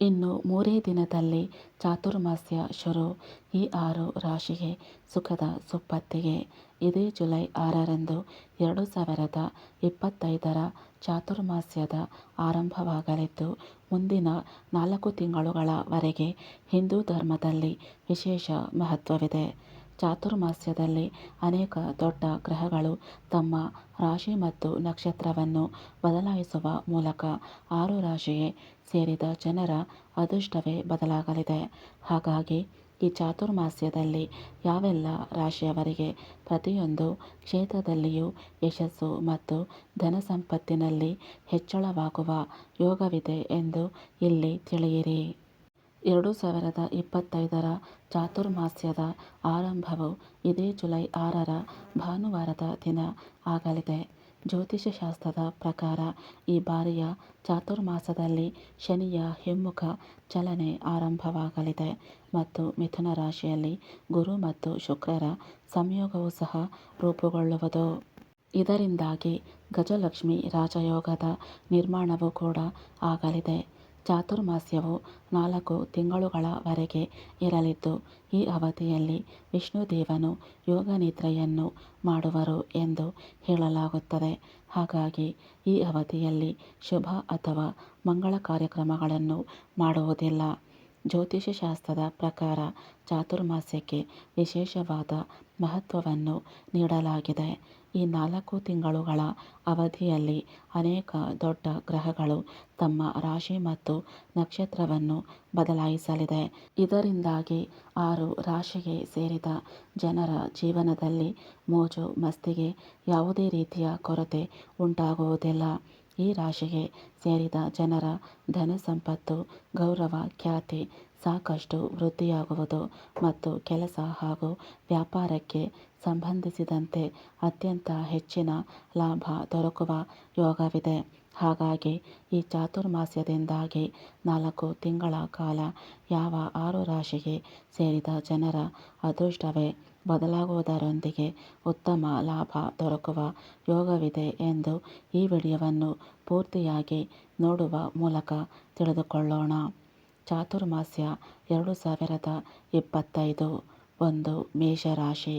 ಇನ್ನು ಮೂರೇ ದಿನದಲ್ಲಿ ಚಾತುರ್ಮಾಸ್ಯ ಶುರು. ಈ ಆರು ರಾಶಿಗೆ ಸುಖದ ಸುಪ್ಪತ್ತಿಗೆ ಇದೇ ಜುಲೈ ಆರರಂದು ಎರಡು ಸಾವಿರದ ಇಪ್ಪತ್ತೈದರ ಚಾತುರ್ಮಾಸ್ಯದ ಆರಂಭವಾಗಲಿದ್ದು, ಮುಂದಿನ ನಾಲ್ಕು ತಿಂಗಳುಗಳವರೆಗೆ ಹಿಂದೂ ಧರ್ಮದಲ್ಲಿ ವಿಶೇಷ ಮಹತ್ವವಿದೆ. ಚಾತುರ್ಮಾಸ್ಯದಲ್ಲಿ ಅನೇಕ ದೊಡ್ಡ ಗ್ರಹಗಳು ತಮ್ಮ ರಾಶಿ ಮತ್ತು ನಕ್ಷತ್ರವನ್ನು ಬದಲಾಯಿಸುವ ಮೂಲಕ ಆರು ರಾಶಿಗೆ ಸೇರಿದ ಜನರ ಅದೃಷ್ಟವೇ ಬದಲಾಗಲಿದೆ. ಹಾಗಾಗಿ ಈ ಚಾತುರ್ಮಾಸ್ಯದಲ್ಲಿ ಯಾವೆಲ್ಲ ರಾಶಿಯವರಿಗೆ ಪ್ರತಿಯೊಂದು ಕ್ಷೇತ್ರದಲ್ಲಿಯೂ ಯಶಸ್ಸು ಮತ್ತು ಧನ ಸಂಪತ್ತಿನಲ್ಲಿ ಹೆಚ್ಚಳವಾಗುವ ಯೋಗವಿದೆ ಎಂದು ಇಲ್ಲಿ ತಿಳಿಯಿರಿ. ಎರಡು ಸಾವಿರದ ಇಪ್ಪತ್ತೈದರ ಚಾತುರ್ಮಾಸ್ಯದ ಆರಂಭವು ಇದೇ ಜುಲೈ ಆರರ ಭಾನುವಾರದ ದಿನ ಆಗಲಿದೆ. ಜ್ಯೋತಿಷ್ಯ ಶಾಸ್ತ್ರದ ಪ್ರಕಾರ ಈ ಬಾರಿಯ ಚಾತುರ್ಮಾಸದಲ್ಲಿ ಶನಿಯ ಹಿಮ್ಮುಖ ಚಲನೆ ಆರಂಭವಾಗಲಿದೆ ಮತ್ತು ಮಿಥುನ ರಾಶಿಯಲ್ಲಿ ಗುರು ಮತ್ತು ಶುಕ್ರರ ಸಂಯೋಗವೂ ಸಹ ರೂಪುಗೊಳ್ಳುವುದು. ಇದರಿಂದಾಗಿ ಗಜಲಕ್ಷ್ಮಿ ರಾಜಯೋಗದ ನಿರ್ಮಾಣವೂ ಕೂಡ ಆಗಲಿದೆ. ಚಾತುರ್ಮಾಸ್ಯವು ನಾಲ್ಕು ತಿಂಗಳುಗಳವರೆಗೆ ಇರಲಿದ್ದು, ಈ ಅವಧಿಯಲ್ಲಿ ವಿಷ್ಣುದೇವನು ಯೋಗನಿದ್ರೆಯನ್ನು ಮಾಡುವರು ಎಂದು ಹೇಳಲಾಗುತ್ತದೆ. ಹಾಗಾಗಿ ಈ ಅವಧಿಯಲ್ಲಿ ಶುಭ ಅಥವಾ ಮಂಗಳ ಕಾರ್ಯಕ್ರಮಗಳನ್ನು ಮಾಡುವುದಿಲ್ಲ. ಜ್ಯೋತಿಷ್ಯ ಶಾಸ್ತ್ರದ ಪ್ರಕಾರ ಚಾತುರ್ಮಾಸ್ಯಕ್ಕೆ ವಿಶೇಷವಾದ ಮಹತ್ವವನ್ನು ನೀಡಲಾಗಿದೆ. ಈ ನಾಲ್ಕು ತಿಂಗಳುಗಳ ಅವಧಿಯಲ್ಲಿ ಅನೇಕ ದೊಡ್ಡ ಗ್ರಹಗಳು ತಮ್ಮ ರಾಶಿ ಮತ್ತು ನಕ್ಷತ್ರವನ್ನು ಬದಲಾಯಿಸಲಿದೆ. ಇದರಿಂದಾಗಿ ಆರು ರಾಶಿಗೆ ಸೇರಿದ ಜನರ ಜೀವನದಲ್ಲಿ ಮೋಜು ಮಸ್ತಿಗೆ ಯಾವುದೇ ರೀತಿಯ ಕೊರತೆ ಉಂಟಾಗುವುದಿಲ್ಲ. ಈ ರಾಶಿಗೆ ಸೇರಿದ ಜನರ ಧನ ಸಂಪತ್ತು, ಗೌರವ, ಖ್ಯಾತಿ ಸಾಕಷ್ಟು ವೃದ್ಧಿಯಾಗುವುದು ಮತ್ತು ಕೆಲಸ ಹಾಗೂ ವ್ಯಾಪಾರಕ್ಕೆ ಸಂಬಂಧಿಸಿದಂತೆ ಅತ್ಯಂತ ಹೆಚ್ಚಿನ ಲಾಭ ದೊರಕುವ ಯೋಗವಿದೆ. ಹಾಗಾಗಿ ಈ ಚಾತುರ್ಮಾಸ್ಯದಿಂದಾಗಿ ನಾಲ್ಕು ತಿಂಗಳ ಕಾಲ ಯಾವ ಆರು ರಾಶಿಗೆ ಸೇರಿದ ಜನರ ಅದೃಷ್ಟವೇ ಬದಲಾಗುವುದರೊಂದಿಗೆ ಉತ್ತಮ ಲಾಭ ದೊರಕುವ ಯೋಗವಿದೆ ಎಂದು ಈ ವಿಡಿಯೋವನ್ನು ಪೂರ್ತಿಯಾಗಿ ನೋಡುವ ಮೂಲಕ ತಿಳಿದುಕೊಳ್ಳೋಣ. ಚಾತುರ್ಮಾಸ್ಯ ಎರಡು ಸಾವಿರದ ಇಪ್ಪತ್ತೈದು ಒಂದು ಮೇಷರಾಶಿ.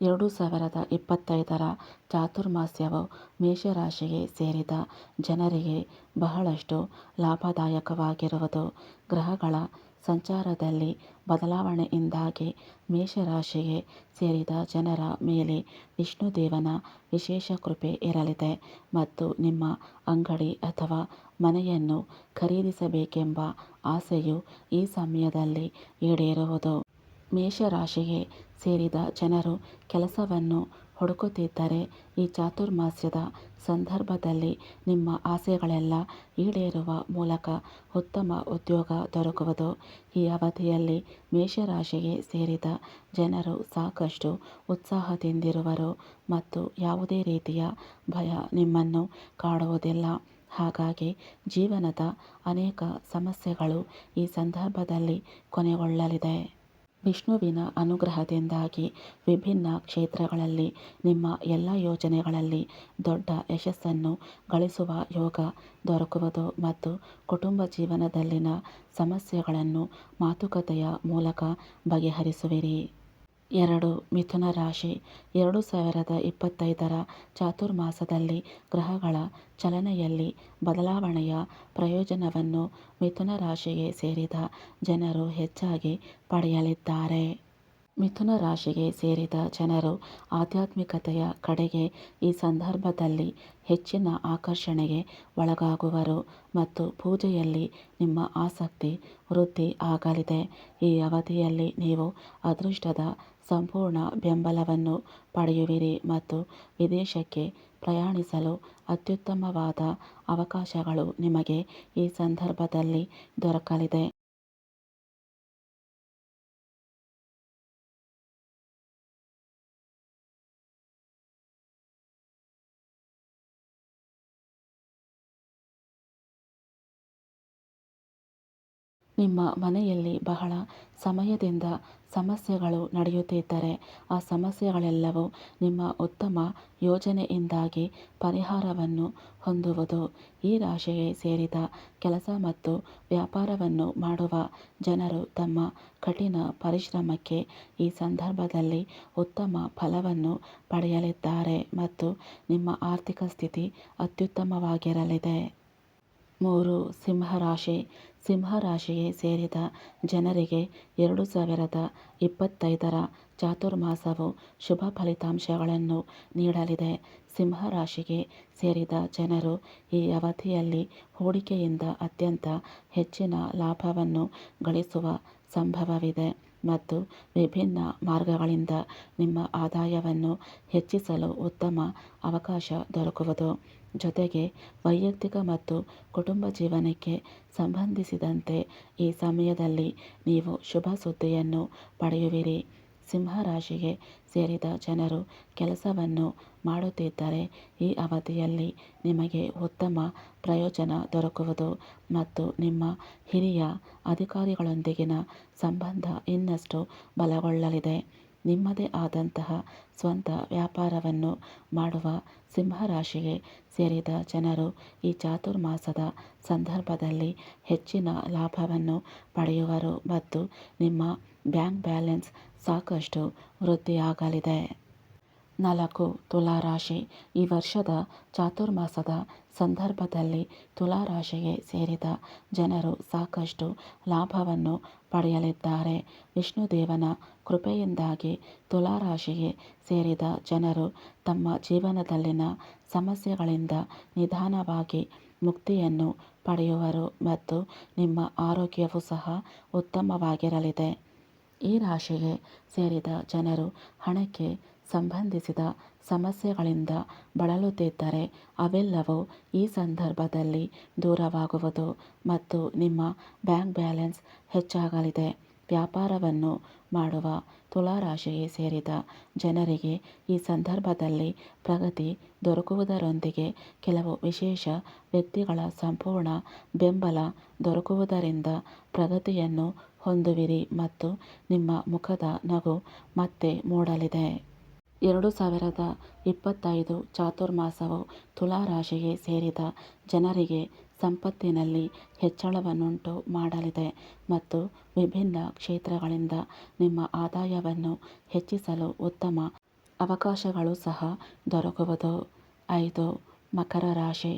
ಎರಡು ಸಾವಿರದ ಇಪ್ಪತ್ತೈದರ ಚಾತುರ್ಮಾಸ್ಯವು ಮೇಷರಾಶಿಗೆ ಸೇರಿದ ಜನರಿಗೆ ಬಹಳಷ್ಟು ಲಾಭದಾಯಕವಾಗಿರುವುದು. ಗ್ರಹಗಳ ಸಂಚಾರದಲ್ಲಿ ಬದಲಾವಣೆಯಿಂದಾಗಿ ಮೇಷರಾಶಿಗೆ ಸೇರಿದ ಜನರ ಮೇಲೆ ವಿಷ್ಣುದೇವನ ವಿಶೇಷ ಕೃಪೆ ಇರಲಿದೆ ಮತ್ತು ನಿಮ್ಮ ಅಂಗಡಿ ಅಥವಾ ಮನೆಯನ್ನು ಖರೀದಿಸಬೇಕೆಂಬ ಆಸೆಯು ಈ ಸಮಯದಲ್ಲಿ ಈಡೇರುವುದು. ಮೇಷರಾಶಿಗೆ ಸೇರಿದ ಜನರು ಕೆಲಸವನ್ನು ಹುಡುಕುತ್ತಿದ್ದರೆ. ಈ ಚಾತುರ್ಮಾಸ್ಯದ ಸಂದರ್ಭದಲ್ಲಿ ನಿಮ್ಮ ಆಸೆಗಳೆಲ್ಲ ಈಡೇರುವ ಮೂಲಕ ಉತ್ತಮ ಉದ್ಯೋಗ ದೊರಕುವುದು. ಈ ಅವಧಿಯಲ್ಲಿ ಮೇಷರಾಶಿಗೆ ಸೇರಿದ ಜನರು ಸಾಕಷ್ಟು ಉತ್ಸಾಹದಿಂದಿರುವರು ಮತ್ತು ಯಾವುದೇ ರೀತಿಯ ಭಯ ನಿಮ್ಮನ್ನು ಕಾಡುವುದಿಲ್ಲ. ಹಾಗಾಗಿ ಜೀವನದ ಅನೇಕ ಸಮಸ್ಯೆಗಳು ಈ ಸಂದರ್ಭದಲ್ಲಿ ಕೊನೆಗೊಳ್ಳಲಿದೆ. ವಿಷ್ಣುವಿನ ಅನುಗ್ರಹದಿಂದಾಗಿ ವಿಭಿನ್ನ ಕ್ಷೇತ್ರಗಳಲ್ಲಿ ನಿಮ್ಮ ಎಲ್ಲ ಯೋಜನೆಗಳಲ್ಲಿ ದೊಡ್ಡ ಯಶಸ್ಸನ್ನು ಗಳಿಸುವ ಯೋಗ ದೊರಕುವುದು ಮತ್ತು ಕುಟುಂಬ ಜೀವನದಲ್ಲಿನ ಸಮಸ್ಯೆಗಳನ್ನು ಮಾತುಕತೆಯ ಮೂಲಕ ಬಗೆಹರಿಸುವಿರಿ. ಎರಡು ಮಿಥುನ ರಾಶಿ. ಎರಡು ಸಾವಿರದ ಇಪ್ಪತ್ತೈದರ ಚಾತುರ್ಮಾಸದಲ್ಲಿ ಗ್ರಹಗಳ ಚಲನೆಯಲ್ಲಿ ಬದಲಾವಣೆಯ ಪ್ರಯೋಜನವನ್ನು ಮಿಥುನ ರಾಶಿಗೆ ಸೇರಿದ ಜನರು ಹೆಚ್ಚಾಗಿ ಪಡೆಯಲಿದ್ದಾರೆ. ಮಿಥುನ ರಾಶಿಗೆ ಸೇರಿದ ಜನರು ಆಧ್ಯಾತ್ಮಿಕತೆಯ ಕಡೆಗೆ ಈ ಸಂದರ್ಭದಲ್ಲಿ ಹೆಚ್ಚಿನ ಆಕರ್ಷಣೆಗೆ ಒಳಗಾಗುವರು ಮತ್ತು ಪೂಜೆಯಲ್ಲಿ ನಿಮ್ಮ ಆಸಕ್ತಿ ವೃದ್ಧಿ ಆಗಲಿದೆ. ಈ ಅವಧಿಯಲ್ಲಿ ನೀವು ಅದೃಷ್ಟದ ಸಂಪೂರ್ಣ ಬೆಂಬಲವನ್ನು ಪಡೆಯುವಿರಿ ಮತ್ತು ವಿದೇಶಕ್ಕೆ ಪ್ರಯಾಣಿಸಲು ಅತ್ಯುತ್ತಮವಾದ ಅವಕಾಶಗಳು ನಿಮಗೆ ಈ ಸಂದರ್ಭದಲ್ಲಿ ದೊರಕಲಿದೆ. ನಿಮ್ಮ ಮನೆಯಲ್ಲಿ ಬಹಳ ಸಮಯದಿಂದ ಸಮಸ್ಯೆಗಳು ನಡೆಯುತ್ತಿದ್ದರೆ ಆ ಸಮಸ್ಯೆಗಳೆಲ್ಲವೂ ನಿಮ್ಮ ಉತ್ತಮ ಯೋಜನೆಯಿಂದಾಗಿ ಪರಿಹಾರವನ್ನು ಹೊಂದುವುದು. ಈ ರಾಶಿಗೆ ಸೇರಿದ ಕೆಲಸ ಮತ್ತು ವ್ಯಾಪಾರವನ್ನು ಮಾಡುವ ಜನರು ತಮ್ಮ ಕಠಿಣ ಪರಿಶ್ರಮಕ್ಕೆ ಈ ಸಂದರ್ಭದಲ್ಲಿ ಉತ್ತಮ ಫಲವನ್ನು ಪಡೆಯಲಿದ್ದಾರೆ ಮತ್ತು ನಿಮ್ಮ ಆರ್ಥಿಕ ಸ್ಥಿತಿ ಅತ್ಯುತ್ತಮವಾಗಿರಲಿದೆ. ಮೂರು ಸಿಂಹರಾಶಿ. ಸಿಂಹರಾಶಿಗೆ ಸೇರಿದ ಜನರಿಗೆ ಎರಡು ಸಾವಿರದ ಇಪ್ಪತ್ತೈದರ ಚಾತುರ್ಮಾಸವು ಶುಭ ಫಲಿತಾಂಶಗಳನ್ನು ನೀಡಲಿದೆ. ಸಿಂಹರಾಶಿಗೆ ಸೇರಿದ ಜನರು ಈ ಅವಧಿಯಲ್ಲಿ ಹೂಡಿಕೆಯಿಂದ ಅತ್ಯಂತ ಹೆಚ್ಚಿನ ಲಾಭವನ್ನು ಗಳಿಸುವ ಸಂಭವವಿದೆ ಮತ್ತು ವಿಭಿನ್ನ ಮಾರ್ಗಗಳಿಂದ ನಿಮ್ಮ ಆದಾಯವನ್ನು ಹೆಚ್ಚಿಸಲು ಉತ್ತಮ ಅವಕಾಶ ದೊರಕುವುದು. ಜೊತೆಗೆ ವೈಯಕ್ತಿಕ ಮತ್ತು ಕುಟುಂಬ ಜೀವನಕ್ಕೆ ಸಂಬಂಧಿಸಿದಂತೆ ಈ ಸಮಯದಲ್ಲಿ ನೀವು ಶುಭ ಸುದ್ದಿಯನ್ನು ಪಡೆಯುವಿರಿ. ಸಿಂಹರಾಶಿಗೆ ಸೇರಿದ ಜನರು ಕೆಲಸವನ್ನು ಮಾಡುತ್ತಿದ್ದರೆ ಈ ಅವಧಿಯಲ್ಲಿ ನಿಮಗೆ ಉತ್ತಮ ಪ್ರಯೋಜನ ದೊರಕುವುದು ಮತ್ತು ನಿಮ್ಮ ಹಿರಿಯ ಅಧಿಕಾರಿಗಳೊಂದಿಗಿನ ಸಂಬಂಧ ಇನ್ನಷ್ಟು ಬಲಗೊಳ್ಳಲಿದೆ. ನಿಮ್ಮದೇ ಆದಂತಹ ಸ್ವಂತ ವ್ಯಾಪಾರವನ್ನು ಮಾಡುವ ಸಿಂಹರಾಶಿಗೆ ಸೇರಿದ ಜನರು ಈ ಚಾತುರ್ಮಾಸದ ಸಂದರ್ಭದಲ್ಲಿ ಹೆಚ್ಚಿನ ಲಾಭವನ್ನು ಪಡೆಯುವರು ಮತ್ತು ನಿಮ್ಮ ಬ್ಯಾಂಕ್ ಬ್ಯಾಲೆನ್ಸ್ ಸಾಕಷ್ಟು ವೃದ್ಧಿಯಾಗಲಿದೆ. ನಾಲ್ಕು ತುಲಾರಾಶಿ. ಈ ವರ್ಷದ ಚಾತುರ್ಮಾಸದ ಸಂದರ್ಭದಲ್ಲಿ ತುಲಾರಾಶಿಗೆ ಸೇರಿದ ಜನರು ಸಾಕಷ್ಟು ಲಾಭವನ್ನು ಪಡೆಯಲಿದ್ದಾರೆ. ವಿಷ್ಣುದೇವನ ಕೃಪೆಯಿಂದಾಗಿ ತುಲಾರಾಶಿಗೆ ಸೇರಿದ ಜನರು ತಮ್ಮ ಜೀವನದಲ್ಲಿನ ಸಮಸ್ಯೆಗಳಿಂದ ನಿಧಾನವಾಗಿ ಮುಕ್ತಿಯನ್ನು ಪಡೆಯುವರು ಮತ್ತು ನಿಮ್ಮ ಆರೋಗ್ಯವೂ ಸಹ ಉತ್ತಮವಾಗಿರಲಿದೆ. ಈ ರಾಶಿಗೆ ಸೇರಿದ ಜನರು ಹಣಕ್ಕೆ ಸಂಬಂಧಿಸಿದ ಸಮಸ್ಯೆಗಳಿಂದ ಬಳಲುತ್ತಿದ್ದರೆ ಅವೆಲ್ಲವೂ ಈ ಸಂದರ್ಭದಲ್ಲಿ ದೂರವಾಗುವುದು ಮತ್ತು ನಿಮ್ಮ ಬ್ಯಾಂಕ್ ಬ್ಯಾಲೆನ್ಸ್ ಹೆಚ್ಚಾಗಲಿದೆ. ವ್ಯಾಪಾರವನ್ನು ಮಾಡುವ ತುಲಾರಾಶಿಗೆ ಸೇರಿದ ಜನರಿಗೆ ಈ ಸಂದರ್ಭದಲ್ಲಿ ಪ್ರಗತಿ ದೊರಕುವುದರೊಂದಿಗೆ ಕೆಲವು ವಿಶೇಷ ವ್ಯಕ್ತಿಗಳ ಸಂಪೂರ್ಣ ಬೆಂಬಲ ದೊರಕುವುದರಿಂದ ಪ್ರಗತಿಯನ್ನು ಹೊಂದುವಿರಿ ಮತ್ತು ನಿಮ್ಮ ಮುಖದ ನಗು ಮತ್ತೆ ಮೂಡಲಿದೆ. ಎರಡು ಸಾವಿರದ ಇಪ್ಪತ್ತೈದು ಚಾತುರ್ಮಾಸವು ತುಲಾರಾಶಿಗೆ ಸೇರಿದ ಜನರಿಗೆ ಸಂಪತ್ತಿನಲ್ಲಿ ಹೆಚ್ಚಳವನ್ನುಂಟು ಮಾಡಲಿದೆ ಮತ್ತು ವಿಭಿನ್ನ ಕ್ಷೇತ್ರಗಳಿಂದ ನಿಮ್ಮ ಆದಾಯವನ್ನು ಹೆಚ್ಚಿಸಲು ಉತ್ತಮ ಅವಕಾಶಗಳು ಸಹ ದೊರಕುವುದು. ಐದು, ಮಕರ ರಾಶಿ.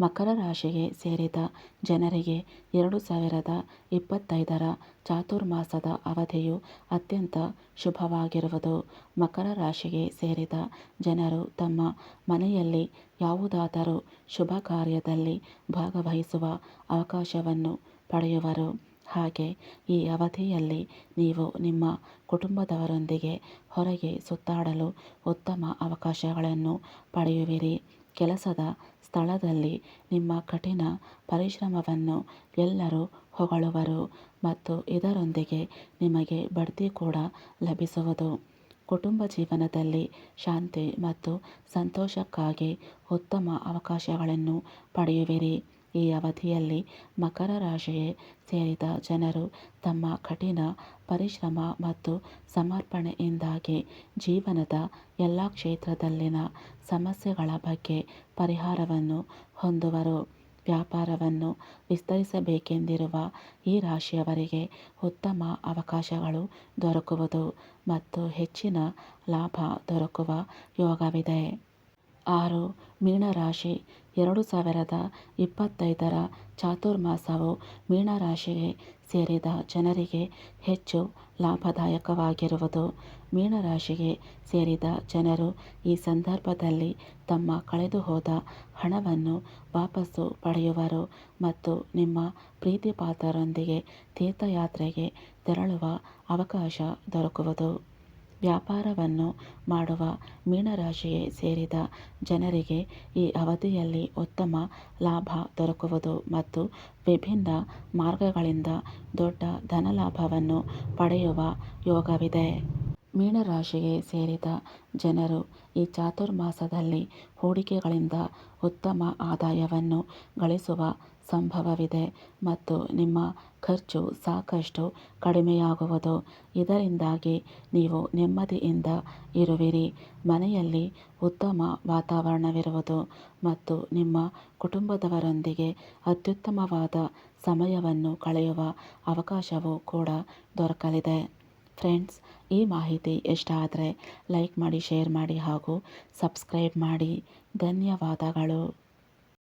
ಮಕರ ರಾಶಿಗೆ ಸೇರಿದ ಜನರಿಗೆ ಎರಡು ಸಾವಿರದ ಇಪ್ಪತ್ತೈದರ ಚಾತುರ್ಮಾಸದ ಅವಧಿಯು ಅತ್ಯಂತ ಶುಭವಾಗಿರುವುದು. ಮಕರ ರಾಶಿಗೆ ಸೇರಿದ ಜನರು ತಮ್ಮ ಮನೆಯಲ್ಲಿ ಯಾವುದಾದರೂ ಶುಭ ಕಾರ್ಯದಲ್ಲಿ ಭಾಗವಹಿಸುವ ಅವಕಾಶವನ್ನು ಪಡೆಯುವರು. ಹಾಗೆ ಈ ಅವಧಿಯಲ್ಲಿ ನೀವು ನಿಮ್ಮ ಕುಟುಂಬದವರೊಂದಿಗೆ ಹೊರಗೆ ಸುತ್ತಾಡಲು ಉತ್ತಮ ಅವಕಾಶಗಳನ್ನು ಪಡೆಯುವಿರಿ. ಕೆಲಸದ ಸ್ಥಳದಲ್ಲಿ ನಿಮ್ಮ ಕಠಿಣ ಪರಿಶ್ರಮವನ್ನು ಎಲ್ಲರೂ ಹೊಗಳುವರು ಮತ್ತು ಇದರೊಂದಿಗೆ ನಿಮಗೆ ಬಡ್ತಿ ಕೂಡ ಲಭಿಸುವುದು. ಕುಟುಂಬ ಜೀವನದಲ್ಲಿ ಶಾಂತಿ ಮತ್ತು ಸಂತೋಷಕ್ಕಾಗಿ ಉತ್ತಮ ಅವಕಾಶಗಳನ್ನು ಪಡೆಯುವಿರಿ. ಈ ಅವಧಿಯಲ್ಲಿ ಮಕರ ರಾಶಿಗೆ ಸೇರಿದ ಜನರು ತಮ್ಮ ಕಠಿಣ ಪರಿಶ್ರಮ ಮತ್ತು ಸಮರ್ಪಣೆಯಿಂದಾಗಿ ಜೀವನದ ಎಲ್ಲ ಕ್ಷೇತ್ರದಲ್ಲಿನ ಸಮಸ್ಯೆಗಳ ಬಗ್ಗೆ ಪರಿಹಾರವನ್ನು ಹೊಂದುವರು. ವ್ಯಾಪಾರವನ್ನು ವಿಸ್ತರಿಸಬೇಕೆಂದಿರುವ ಈ ರಾಶಿಯವರಿಗೆ ಉತ್ತಮ ಅವಕಾಶಗಳು ದೊರಕುವುದು ಮತ್ತು ಹೆಚ್ಚಿನ ಲಾಭ ದೊರಕುವ ಯೋಗವಿದೆ. ಆರು ಮೀನರಾಶಿ ಎರಡು ಸಾವಿರದ ಇಪ್ಪತ್ತೈದರ ಚಾತುರ್ಮಾಸವು ಮೀನರಾಶಿಗೆ ಸೇರಿದ ಜನರಿಗೆ ಹೆಚ್ಚು ಲಾಭದಾಯಕವಾಗಿರುವುದು. ಮೀನರಾಶಿಗೆ ಸೇರಿದ ಜನರು ಈ ಸಂದರ್ಭದಲ್ಲಿ ತಮ್ಮ ಕಳೆದುಹೋದ ಹಣವನ್ನು ವಾಪಸ್ಸು ಪಡೆಯುವರು ಮತ್ತು ನಿಮ್ಮ ಪ್ರೀತಿಪಾತ್ರರೊಂದಿಗೆ ತೀರ್ಥಯಾತ್ರೆಗೆ ತೆರಳುವ ಅವಕಾಶ ದೊರಕುವುದು. ವ್ಯಾಪಾರವನ್ನು ಮಾಡುವ ಮೀನರಾಶಿಗೆ ಸೇರಿದ ಜನರಿಗೆ ಈ ಅವಧಿಯಲ್ಲಿ ಉತ್ತಮ ಲಾಭ ದೊರಕುವುದು ಮತ್ತು ವಿಭಿನ್ನ ಮಾರ್ಗಗಳಿಂದ ದೊಡ್ಡ ಧನಲಾಭವನ್ನು ಪಡೆಯುವ ಯೋಗವಿದೆ. ಮೀನರಾಶಿಗೆ ಸೇರಿದ ಜನರು ಈ ಚಾತುರ್ಮಾಸದಲ್ಲಿ ಹೂಡಿಕೆಗಳಿಂದ ಉತ್ತಮ ಆದಾಯವನ್ನು ಗಳಿಸುವ ಸಂಭವವಿದೆ ಮತ್ತು ನಿಮ್ಮ ಖರ್ಚು ಸಾಕಷ್ಟು ಕಡಿಮೆಯಾಗುವುದು. ಇದರಿಂದಾಗಿ ನೀವು ನೆಮ್ಮದಿಯಿಂದ ಇರುವಿರಿ. ಮನೆಯಲ್ಲಿ ಉತ್ತಮ ವಾತಾವರಣವಿರುವುದು ಮತ್ತು ನಿಮ್ಮ ಕುಟುಂಬದವರೊಂದಿಗೆ ಅತ್ಯುತ್ತಮವಾದ ಸಮಯವನ್ನು ಕಳೆಯುವ ಅವಕಾಶವೂ ಕೂಡ ದೊರಕಲಿದೆ. ಫ್ರೆಂಡ್ಸ್, ಈ ಮಾಹಿತಿ ಇಷ್ಟ ಲೈಕ್ ಮಾಡಿ, ಶೇರ್ ಮಾಡಿ ಹಾಗೂ ಸಬ್ಸ್ಕ್ರೈಬ್ ಮಾಡಿ. ಧನ್ಯವಾದಗಳು.